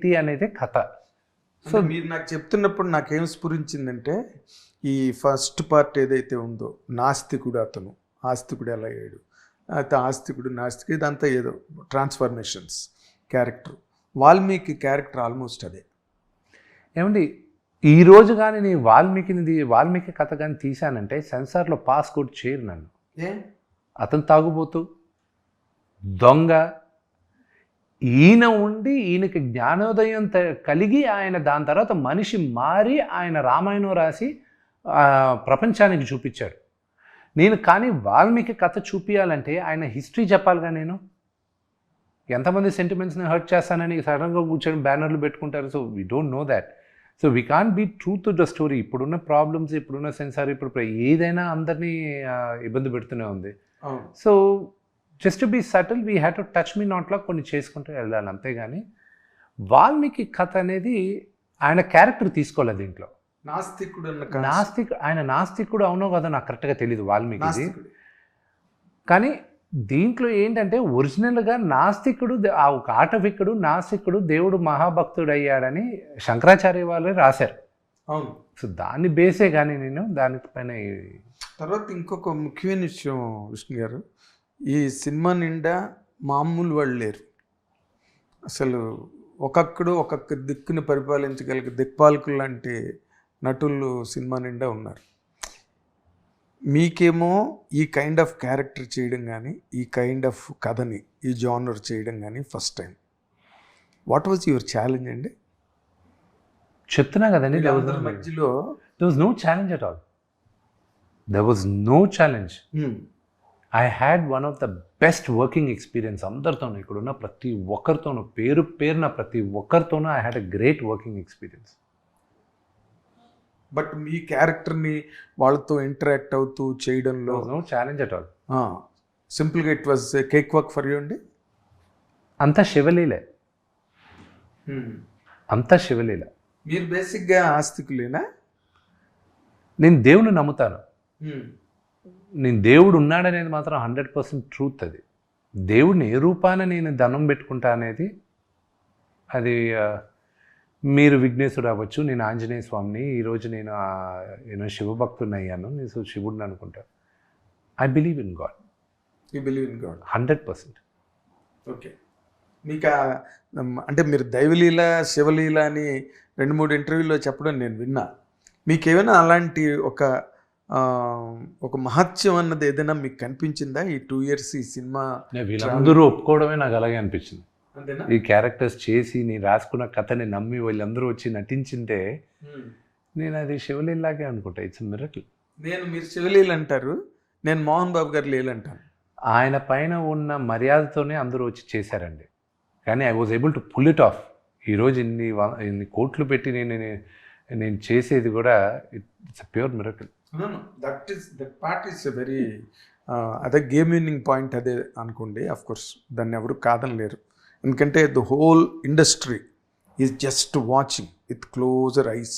ఏంటి అనేది కథ. సో మీరు నాకు చెప్తున్నప్పుడు నాకేం స్ఫురించిందంటే ఈ ఫస్ట్ పార్ట్ ఏదైతే ఉందో నాస్తికుడు అతను ఆస్తికుడు ఎలా అయ్యాడు అయితే ఆస్తికుడు నాస్తికుడు ఇదంతా ఏదో transformations character Valmiki character almost అదే. ఏమండి ఈ రోజు కానీ నేను వాల్మీకిని వాల్మీకి కథ కానీ తీశానంటే సెన్సార్లో పాస్ కూడా చేయరు నన్ను. ఏ? అతను తాగుబోతూ దొంగ ఈయన ఉండి ఈయనకి జ్ఞానోదయం త- కలిగి ఆయన దాని తర్వాత మనిషి మారి ఆయన రామాయణం రాసి ప్రపంచానికి చూపించాడు. నేను కానీ వాల్మీకి కథ చూపించాలంటే ఆయన హిస్టరీ చెప్పాలిగా నేను? ఎంతమంది సెంటిమెంట్స్ని హర్ట్ చేస్తానని సడన్గా కూర్చొని బ్యానర్లు పెట్టుకుంటారు. So we don't know that. So we can be truth the story. ఇప్పుడున్న ప్రాబ్లమ్స్ ఇప్పుడున్న సెన్సార్ ఇప్పుడు ఏదైనా అందరినీ ఇబ్బంది పెడుతూనే ఉంది. So just be subtle we have to touch మీ నాట్లో కొన్ని చేసుకుంటూ వెళ్ళాలి అంతేగాని వాల్మీకి కథ అనేది ఆయన క్యారెక్టర్ తీసుకోలేదు దీంట్లో. నాస్తికుడు. నాస్తిక్ ఆయన నాస్తికుడు అవునో కదా నాకు కరెక్ట్గా తెలియదు వాల్మీకి కానీ దీంట్లో ఏంటంటే ఒరిజినల్గా నాస్తికుడు ఆ ఒక ఆటవికుడు నాస్తికుడు దేవుడు మహాభక్తుడు అయ్యాడని శంకరాచార్య వాళ్ళే రాశారు. అవును. సో దాన్ని బేసే కానీ నేను దానిపైన తర్వాత ఇంకొక ముఖ్యమైన విషయం విష్ణు గారు. ఈ సినిమా నిండా మామూలు వాళ్ళు లేరు. అసలు ఒక్కొక్కడు ఒక్కొక్క దిక్కుని పరిపాలించగలిగే దిక్పాలకులు లాంటి నటులు సినిమా నిండా ఉన్నారు. మీకేమో ఈ కైండ్ ఆఫ్ క్యారెక్టర్ చేయడం కానీ ఈ కైండ్ ఆఫ్ కథని ఈ జానర్ చేయడం కానీ first time. What was your challenge అండి? చెప్తున్నా కదండి మధ్యలో was no challenge at all. There was no challenge. Hmm, I had one of the best working experience అందరితోనూ ఇక్కడున్న ప్రతి ఒక్కరితోనూ పేరు పేరున ప్రతి ఒక్కరితోనూ I had a great working experience but మీ క్యారెక్టర్ని వాళ్ళతో ఇంటరాక్ట్ అవుతూ చేయడంలో ఛాలెంజ్ అట్ ఆల్ సింపుల్గా it was cake work for you అండి? అంతా శివలీలే. అంతా శివలీల. మీరు బేసిక్గా ఆస్తికులేనా? నేను దేవుని నమ్ముతాను. నేను దేవుడు ఉన్నాడనేది మాత్రం హండ్రెడ్ పర్సెంట్ ట్రూత్ అది. దేవుడిని ఏ రూపాన నేను దండం పెట్టుకుంటా అనేది అది మీరు విఘ్నేశుడు అవ్వచ్చు నేను ఆంజనేయ స్వామిని ఈరోజు నేను నేను శివభక్తుని అయ్యాను నేను శివుడిని అనుకుంటా. I believe in God. You believe in God. Hundred percent. Okay. మీకు అంటే మీరు దైవలీల శివలీల అని రెండు మూడు ఇంటర్వ్యూలో చెప్పడం నేను విన్నా. మీకేమైనా అలాంటి ఒక ఒక మహత్యం అన్నది ఏదైనా మీకు కనిపించిందా? ఈ టూ ఇయర్స్ ఈ సినిమా వీళ్ళందరూ ఒప్పుకోవడమే నాకు అలాగే అనిపించింది. ఈ క్యారెక్టర్స్ చేసి నేను రాసుకున్న కథని నమ్మి వీళ్ళందరూ వచ్చి నటించింటే నేను అది శివలీలాగే అనుకుంటా. ఇట్స్ మిరకల్ నేను మీరు శివలీల అంటారు నేను మోహన్ బాబు గారు లీల అంటాను. ఆయన పైన ఉన్న మర్యాదతోనే అందరూ వచ్చి చేశారండి. కానీ I was able to pull it off ఈరోజు ఇన్ని ఇన్ని కోట్లు పెట్టి నేను నేను- నేను చేసేది కూడా it's pure miracle that is that part is very అదే గేమ్ విన్నింగ్ పాయింట్ అదే అనుకోండి. అఫ్ కోర్స్ దాన్ని ఎవరు కాదనలేరు. ఎందుకంటే the whole industry is just watching with closer eyes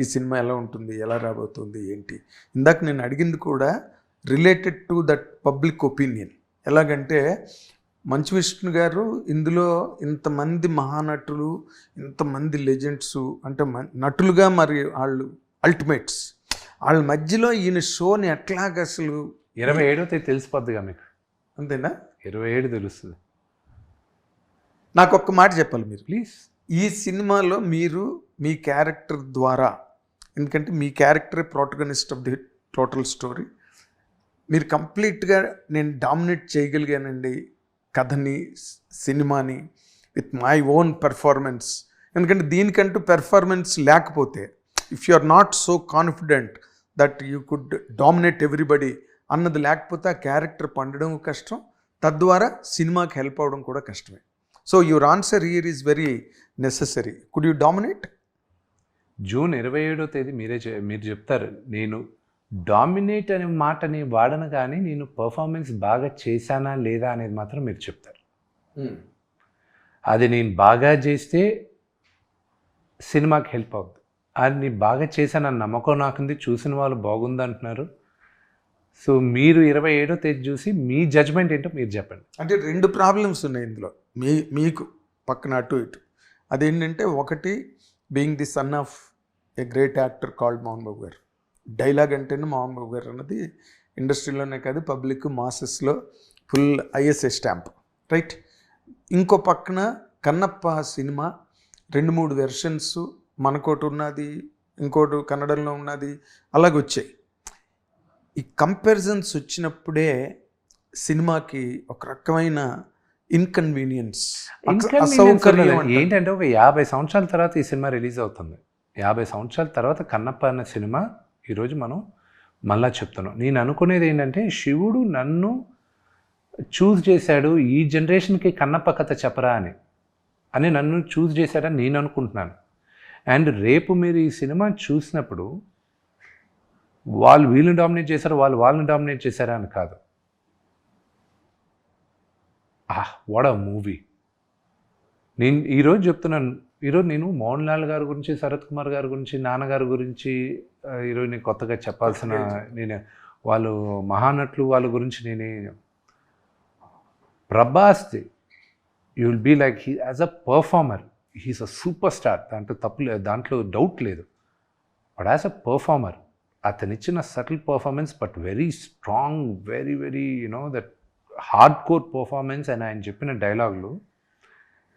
ఈ సినిమా ఎలా ఉంటుంది ఎలా రాబోతుంది ఏంటి? ఇందాక నేను అడిగింది కూడా related to that public opinion ఎలాగంటే మంచు విష్ణు గారు ఇందులో ఇంతమంది మహానటులు ఇంతమంది లెజెండ్స్ అంటే మ- నటులుగా మరి వాళ్ళు అల్టిమేట్స్ వాళ్ళ మధ్యలో ఈయన షోని ఎట్లాగ అసలు ఇరవై ఏడో తేదీ తెలిసిపోద్దిగా మీకు. అంతేనా? ఇరవై ఏడు తెలుస్తుంది. నాకు ఒక్క మాట చెప్పాలి మీరు. ప్లీజ్. ఈ సినిమాలో మీరు మీ క్యారెక్టర్ ద్వారా ఎందుకంటే మీ క్యారెక్టరే protagonist of the total story మీరు కంప్లీట్గా నేను డామినేట్ చేయగలిగానండి కథని సినిమాని విత్ మై ఓన్ పెర్ఫార్మెన్స్. ఎందుకంటే దీనికంటూ పెర్ఫార్మెన్స్ లేకపోతే if you are not so confident that you could dominate everybody అన్నది లేకపోతే ఆ క్యారెక్టర్ పండడం కష్టం. తద్వారా సినిమాకి హెల్ప్ అవడం కూడా కష్టమే. So your answer here is very necessary could you dominate June ఇరవై ఏడో తేదీ మీరే చె- మీరు చెప్తారు. నేను డామినేట్ అనే మాటని వాడను కానీ నేను పర్ఫార్మెన్స్ బాగా చేశానా లేదా అనేది మాత్రం మీరు చెప్తారు. అది నేను బాగా చేస్తే సినిమాకి హెల్ప్ అవుద్ది. అది నేను బాగా చేశానన్న నమ్మకం నాకుంది. చూసిన వాళ్ళు బాగుంది అంటున్నారు. సో మీరు ఇరవై ఏడో తేదీ చూసి మీ జడ్జ్మెంట్ ఏంటో మీరు చెప్పండి. అంటే రెండు ప్రాబ్లమ్స్ ఉన్నాయి ఇందులో. మీ మీకు పక్కన అటు ఇటు. అదేంటంటే ఒకటి being the son of a great actor called Mohan Babu గారు. డైలాగ్ అంటేనే మోహన్ బాబు గారు అన్నది ఇండస్ట్రీలోనే కాదు పబ్లిక్ మాసెస్లో ఫుల్ ఐఎస్ఏ స్టాంప్ రైట్ ఇంకో పక్కన కన్నప్ప సినిమా రెండు మూడు వెర్షన్స్ మనకోటి ఉన్నది ఇంకోటి కన్నడంలో ఉన్నది అలాగ వచ్చాయి ఈ కంపారిజన్స్ వచ్చినప్పుడే సినిమాకి ఒక రకమైన ఇన్కన్వీనియన్స్. ఏంటంటే ఒక యాభై సంవత్సరాల తర్వాత ఈ సినిమా రిలీజ్ అవుతుంది. యాభై సంవత్సరాల తర్వాత కన్నప్ప అన్న సినిమా ఈరోజు మనం మళ్ళా చెప్తున్నాం. నేను అనుకునేది ఏంటంటే శివుడు నన్ను చూస్ చేశాడు ఈ జనరేషన్కి కన్నప్ప కథ చెప్పరా అని. అని నన్ను చూస్ చేశాడని నేను అనుకుంటున్నాను. అండ్ రేపు మీరు ఈ సినిమా చూసినప్పుడు వాళ్ళు వీళ్ళని డామినేట్ చేశారు వాళ్ళు వాళ్ళని డామినేట్ చేశారా అని కాదు. ఆహ్ వాట్ అ మూవీ నేను ఈరోజు చెప్తున్నాను ఈరోజు నేను మోహన్ లాల్ గారి గురించి శరత్ కుమార్ గారి గురించి నాన్నగారి గురించి ఈరోజు నేను కొత్తగా చెప్పాల్సిన నేను వాళ్ళు మహానటులు వాళ్ళ గురించి నేను Prabhas you will be like he as a performer he's a super star. దాంట్లో తప్పు లేదు దాంట్లో డౌట్ లేదు. But as a performer అతనిచ్చిన subtle performance but very strong very very you know that hard core performance అని ఆయన చెప్పిన డైలాగులు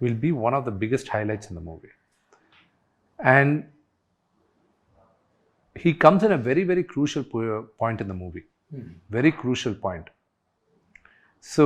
will be one of the biggest highlights in the movie. And he comes in a very very crucial point in the movie. Very crucial point. So